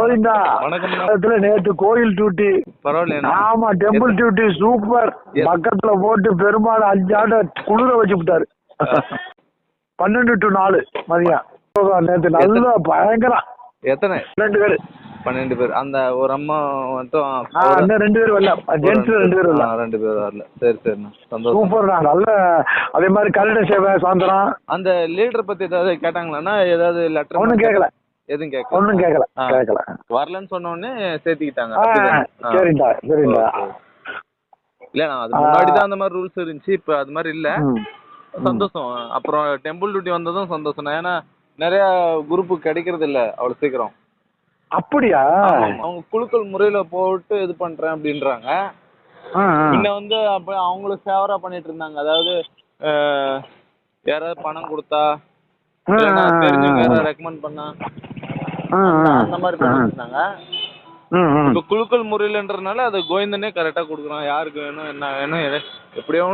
கோவிந்தா. பக்கத்துல நேத்து கோயில் டியூட்டி ஆமா டெம்பிள் டியூட்டி சூப்பர் பக்கத்துல போட்டு பெருமாள் அஞ்சாண்ட குளிர வச்சு விட்டாரு. பன்னெண்டு டு நாலு மதியம். நேத்து நல்லா பயங்கரம் எத்தனை? ரெண்டு பேரு. பன்னெண்டு பேர். அந்த ஒரு அம்மா மட்டும் ரெண்டு பேர் வரல. ஜென்ஸ் ரெண்டு பேர் வரல. ரெண்டு பேர் வரல. சரி சரிண்ணா. சந்தோஷம். சூப்பர்ண்ணா நல்ல அதே மாதிரி கருட சேவை சாயந்தரம். அந்த லீடரை பத்தி ஏதாவது கேட்டாங்களாண்ணா? ஏதாவது லெட்டர் ஒண்ணும் கேட்கல எதுவும் கேட்கல ஒண்ணும் கேட்கல. கேட்கல வரலன்னு சொன்ன உடனே சேர்த்துக்கிட்டாங்க சரிண்டா ஓகே. இல்ல நான் அது முன்னாடி தான் அந்த மாதிரி ரூல்ஸ் இருந்துச்சு இப்ப அது மாதிரி இல்ல. சந்தோஷம். அப்புறம் டெம்பிள் டியூட்டி வந்ததும் சந்தோஷம். ஏன்னா நிறைய குரூப் கிடைக்கிறது இல்ல அவ்வளவு சீக்கிரம். அப்படியா? அவங்க குழுக்கள் முறையில போட்டு இது பண்றேன் அப்படின்றாங்க. முன்ன வந்து அப்ப அவங்களுக்கு ஃபேவரா பண்ணிட்டு இருந்தாங்க. அதாவது யாராவது பணம் கொடுத்தா தெரிஞ்சவங்க யாராவது ரெக்கமெண்ட் பண்ணா. அந்த மாதிரி ம். இப்ப குழுக்கள் முறையிலன்றனால அது கோவிந்தனே கரெக்டா கொடுக்குறான். யாருக்கு வேணும் என்ன வேணும் எப்படியோ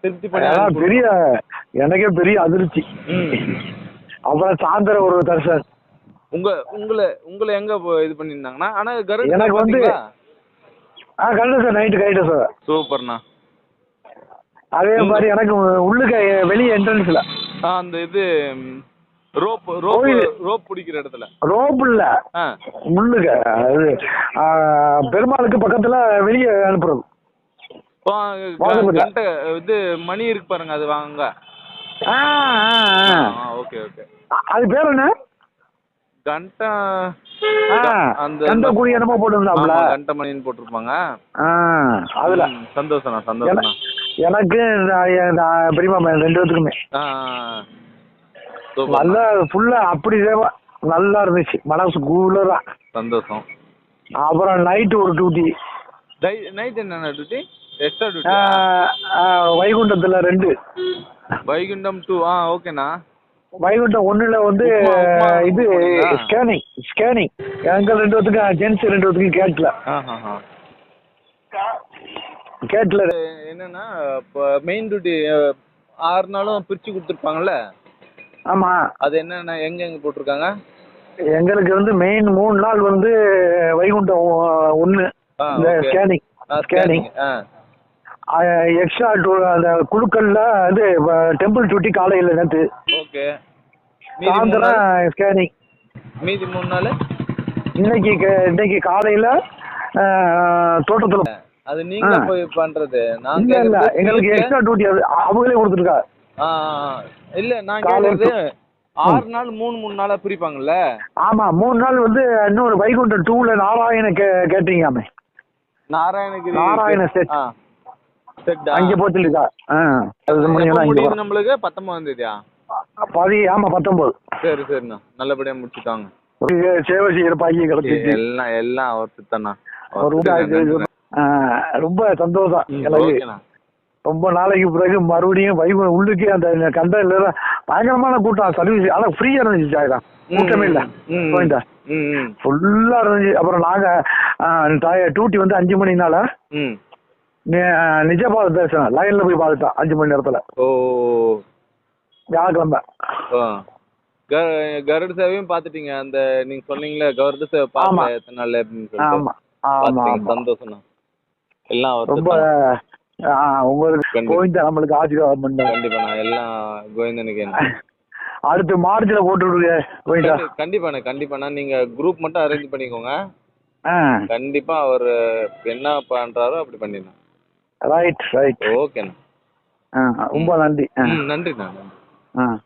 திருப்தி பண்ணி பெரிய எனக்கே பெரிய அதிர்ச்சி. அப்புறம் சாயந்தரம் ஒரு தரிசனம். உங்க உங்களை உங்களை எங்க இது பண்ணிருந்தாங்கன்னா ஆனா கருட எனக்கு வந்து- ஆ correct sir night correct sir சூப்பர்ண்ணா. அதே மாதிரி எனக்கு உள்ளுக்க வெளியே என்ட்ரன்ஸ்ல அந்த இது ரோப் ரோப். ரோப் பிடிக்கிற இடத்துல. ரோப் இல்ல. முள்ளுக. அது பெருமாளுக்கு பக்கத்துல வெளியே அனுப்புறது? கண்ட இது மணி இருக்கு பாருங்க அது வாங்க. Okay okay. அது பேர் என்ன? கண்டா அந்த கந்த குழி என்னமோ போட்டுருந்தாப்ல கண்ட மணின்னு போட்டிருப்பாங்க. அதுல. ம், சந்தோஷம்ண்ணா சந்தோஷம்ண்ணா. எனக்கு பெரியமா ரெண்டு பேத்துக்குமே. நல்லா ஃபுல்லா அப்படி தேவை நல்லா இருந்துச்சு. மனசு கூலரா சந்தோஷம். அப்புறம் நைட்டு ஒரு டியூட்டி நைட் என்னண்ணா டியூட்டி எக்ஸ்ட்ரா டியூட்டி வைகுண்டத்துல ரெண்டு. வைகுண்டம் டூ ஆ ஓகேண்ணா வைகுண்டம் ஒண்ணுல வந்து இது? ஸ்கேனிங் ஸ்கேனிங் எங்க ரெண்டு பேத்துக்கும் ஜென்ஸ் ரெண்டு பேத்துக்கும் கேட்ல ஆஹா கேட்ல என்னன்னா மெயின் டியூட்டி ஆறு நாளும் பிரிச்சு கொடுத்துருப்பாங்கல்ல? ஆமா. அது என்னென்ன எங்க எங்க போட்டிருக்காங்க? எங்களுக்கு வந்து மெயின் மூணு நாள் வந்து வைகுண்டம் ஒ- ஒண்ணு. ஆ, இந்த. ஸ்கேனிங் ஸ்கேனிங் எக்ஸ்ட்ரா அந்த குழுக்கள்ல இது டெம்பிள் டியூட்டி காலையில நேத்து. ஓகே. சாயந்தரம் ஸ்கேனிங் மீதி மூணு நாள்? இன்னைக்கு இன்னைக்கு காலையில தோட்டத்துல. அது நீங்களே ஆ. போய் பண்றது? நான் இல்ல எங்களுக்கு எக்ஸ்ட்ரா டியூட்டி அவங்களே கொடுத்துருக்கா. இல்ல நான் கேக்குறது ஆறு நாள் மூணு மூணு நாளா பிரிப்பாங்கல்ல? ஆமா மூணு நாள் வந்து இன்னொரு வைகுண்டம் டூல நாராயண கேட்டீங்காமே நாராயணகிரி நாராயண. ஆ செட் அங்க முடியுது நம்மளுக்கு? பத்தொன்பதாம் தேதியா. பதி ஆமா பத்தொன்பது. சரி சரிண்ணா. நல்லபடியா முடிச்சுட்டாங்க. சேவை செய்யற பையன் கிடைச்சிச்சு எல்லாம் எல்லாம் அவர் சித்தண்ணா ஒரு ரொம்ப சந்தோஷம். ரொம்ப நாளைக்கு பிறகு மறுபடியும் வைகுண்டம் உள்ளுக்கே அந்த கண்டல பயங்கரமான கூட்டம் சர்வீஸ் ஆனா ஃப்ரீயா இருந்துச்சு சாயகா கூட்டமே இல்ல. ம் ஃபுல்லா இருந்துச்சு. அப்புறம் நாங்க டியூட்டி வந்து அஞ்சு மணினால ம். நி- நிஜபாத தரிசனம். லைன்ல போய் பார்த்துட்டோம் அஞ்சு மணி நேரத்துல. ஓ. வியாழக்கிழமை. கருட சேவையும் பாத்துட்டீங்க அந்த நீங்க சொன்னீங்களே கருட சேவை. பார்க்கல எத்தனை நாள் அப்படின்னு ஆமா. ஆமா சந்தோஷம்ண்ணா எல்லாம் ரொம்ப உங்களுக்கு கண்டிப்பா. கோவிந்தா நம்மளுக்கு ஆசீர்வாதம் பண்ணாரு கண்டிப்பாண்ணா எல்லாம் கோவிந்தனுக்கு அடுத்து மார்ச்ல போட்டு விடுங்க கோவிந்தா. கண்டி- கண்டிப்பாண்ணா கண்டிப்பாண்ணா. நீங்க குரூப் மட்டும் அரேஞ்ச் பண்ணிக்கோங்க. கண்டிப்பா அவர் என்ன பண்றாரோ அப்படி பண்ணிடலாம். ரைட் ரைட் ஓகேண்ணா. ரொம்ப நன்றி. நன்றிண்ணா நன்றி. ஆ.